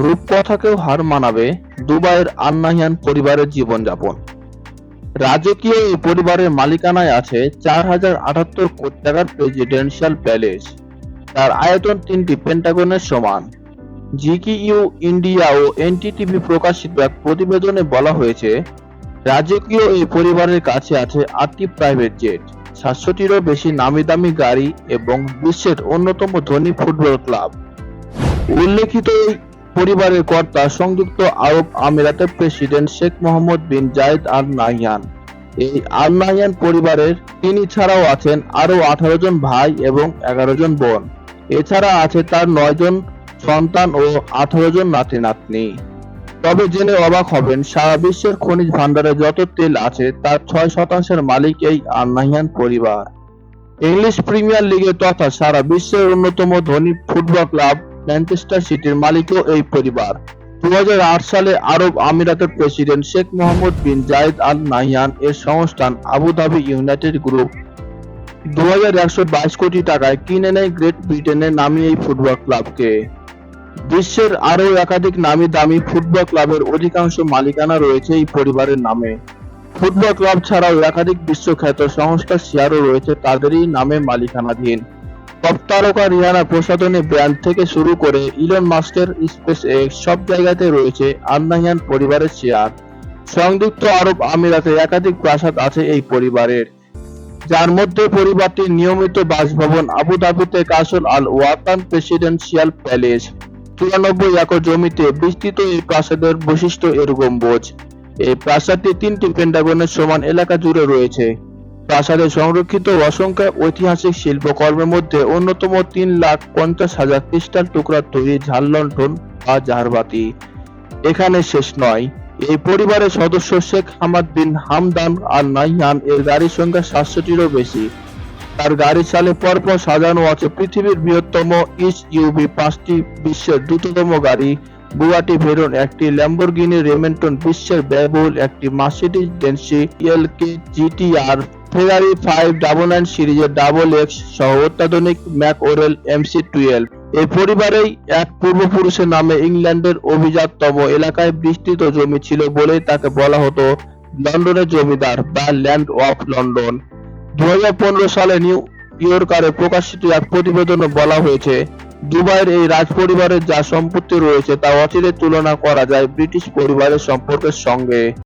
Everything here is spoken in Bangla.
রূপকথাকেও হার মানাবে দুবাইয়ের আন্নাহিয়ান পরিবারের জীবনযাপন। রাজকীয় এই পরিবারের মালিকানায় আছে চার হাজার আটাত্তর কোটি টাকার প্রেসিডেন্সিয়াল প্যালেস তার আয়তন তিনটি পেন্টাগনের সমান। জিকিইউ ইন্ডিয়া ও এনটিটিভি প্রকাশিত এক প্রতিবেদনে বলা হয়েছে, রাজকীয় এই পরিবারের কাছে আছে আটটি প্রাইভেট জেট সাতশোটিরও বেশি নামি দামি গাড়ি এবং বিশ্বের অন্যতম ধনী ফুটবল ক্লাব। উল্লেখিত পরিবারের কর্তা সংযুক্ত আরব আমিরাতের president Sheikh Mohammed bin Zayed Al Nahyan. এই আল নাহিয়ান পরিবারের তিনি ছাড়াও আছেন আরও আঠারো জন ভাই এবং এগারো জন বোন। এছাড়া আছে তার নয় জন সন্তান ও আঠারো জন নাতি নাতনি তবে জেনে অবাক হবেন, সারা বিশ্বের খনিজ ভান্ডারে যত তেল আছে, তার ছয় শতাংশের মালিক এই আল পরিবার। ইংলিশ প্রিমিয়ার লিগে তথা সারা বিশ্বের অন্যতম ধনী ফুটবল ক্লাব ম্যানচেস্টার সিটির মালিকও এই পরিবার। দু হাজার আট সালে আরব আমিরাতের president Sheikh Mohammed bin Zayed Al Nahyan এর সংস্থান আবুধাবি ইউনাইটেড গ্রুপ। দু কোটি টাকায় কিনে নেয় গ্রেট ব্রিটেনের নামি এই ফুটবল ক্লাবকে। বিশ্বের আরও একাধিক নামি দামি ফুটবল ক্লাবের অধিকাংশ মালিকানা রয়েছে এই পরিবারের নামে। ফুটবল ক্লাব ছাড়াও একাধিক বিশ্বখ্যাত সংস্থার শেয়ারও রয়েছে তাদেরই নামে মালিকানাধীন। পপ তারকা রিহানা প্রসাধনী ব্র্যান্ড থেকে শুরু করে ইলন মাস্কের স্পেস এক্স সব জায়গাতে রয়েছে আন্নাহিয়ান পরিবারের শেয়ার সংযুক্ত আরব আমিরাতে একাধিক প্রাসাদ আছে এই পরিবারের। যার মধ্যে পরিবারটির নিয়মিত বাসভবন, আবুধাবিতে Qasr Al Watan presidential palace, চুরানব্বই একর জমিতে বিস্তৃত এই প্রাসাদের বৈশিষ্ট্য এর গম্বুজ এই প্রাসাদটি তিনটি পেন্টাগনের সমান এলাকা জুড়ে রয়েছে। প্রাসাদে সংরক্ষিত অসংখ্য ঐতিহাসিক শিল্পকর্মের মধ্যে অন্যতম তিন লাখ পঞ্চাশ হাজার ক্রিস্টাল টুকরার তৈরি ঝাল লণ্ঠন বা ঝাড়বাতি এখানে শেষ নয়। এই পরিবারের সদস্য শেখ হামাদ বিন হামদান আর নাইহান এর গাড়ির সংখ্যা সাতশোটিরও বেশি। তার গাড়ির সালে পরপর সাজানো আছে পৃথিবীর বৃহত্তম ইস ইউভি পাঁচটি বিশ্বের দ্রুততম গাড়ি। বুগাটি ভেরন একটি ল্যাম্বরগিনি রেমেন্টন বিশ্বের ব্যয়বহুল একটি Mercedes Benz L K GTR Ferrari five double nine সিরিজের ডাবল এক্স সহ অত্যাধুনিক ম্যাক ওরেল এমসি টুয়েলভ এই পরিবারেই এক পূর্বপুরুষের নামে ইংল্যান্ডের অভিজাততম এলাকায় বিস্তৃত জমি ছিল বলেই তাকে বলা হতো লন্ডনের জমিদার বা ল্যান্ড অফ লন্ডন দু হাজার পনেরো সালে নিউ ইয়র্কারে প্রকাশিত এক প্রতিবেদনে বলা হয়েছে, দুবাইয়ের এই রাজ পরিবারের যা সম্পত্তি রয়েছে তা অচিরে তুলনা করা যায় ব্রিটিশ পরিবারের সম্পর্কের সঙ্গে।